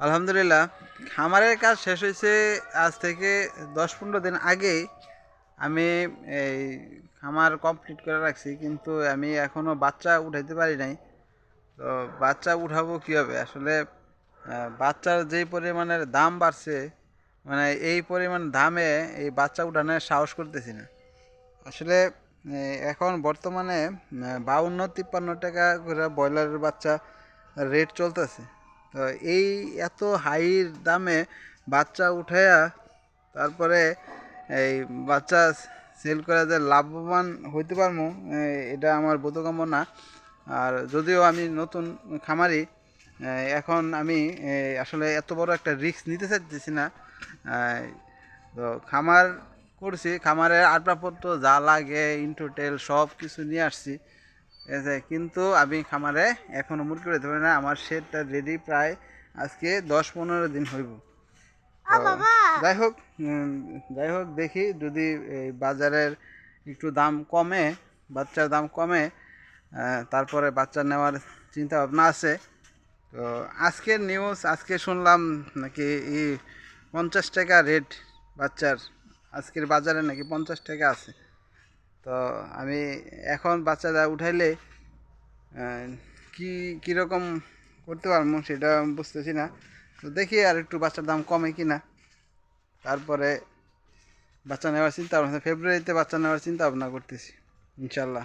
আলহামদুলিল্লাহ। খামারের কাজ শেষ হয়েছে আজ থেকে দশ পনেরো দিন আগেই। আমি এই খামার কমপ্লিট করে রাখছি, কিন্তু আমি এখনও বাচ্চা উঠাইতে পারি নাই। তো বাচ্চা উঠাবো কীভাবে? আসলে বাচ্চার যেই পরিমাণের দাম বাড়ছে মানে এই পরিমাণ দামে এই বাচ্চা উঠানোর সাহস করতেছি না। আসলে এখন বর্তমানে বাউন্ন, তিপ্পান্ন টাকা করে ব্রয়লারের বাচ্চা রেট চলতেছে। তো এই এত হাই দামে বাচ্চা উঠাইয়া তারপরে এই বাচ্চা সেল করে যে লাভবান হইতে পারব এটা আমার বোধগম্য না আর যদিও আমি নতুন খামারি এখন আমি আসলে এত বড় একটা রিস্ক নিতে চাইতেছি না। তো খামার করছি, খামারের আসবাবপত্র যা লাগে ইন্টোটেল সব কিছু নিয়ে আসছি। আছে কিন্তু আমি খামারে এখনও মুরগি উঠাতে পারি না আমার শেডটা রেডি প্রায় আজকে দশ পনেরো দিন হইব। তো যাই হোক যাই হোক দেখি যদি এই বাজারের একটু দাম কমে বাচ্চার দাম কমে তারপরে বাচ্চা নেওয়ার চিন্তা ভাবনা আছে। তো আজকের নিউজ আজকে শুনলাম নাকি ই পঞ্চাশ টাকা রেট বাচ্চার আজকের বাজারে নাকি পঞ্চাশ টাকা আছে। তো আমি এখন বাচ্চারা উঠাইলে কি কীরকম করতে পারব সেটা বুঝতেছি না। তো দেখি আর একটু বাচ্চার দাম কমে কি না। তারপরে বাচ্চা নেওয়ার চিন্তা ভাবনা, ফেব্রুয়ারিতে বাচ্চা নেওয়ার চিন্তা ভাবনা করতেছি, ইনশাল্লাহ।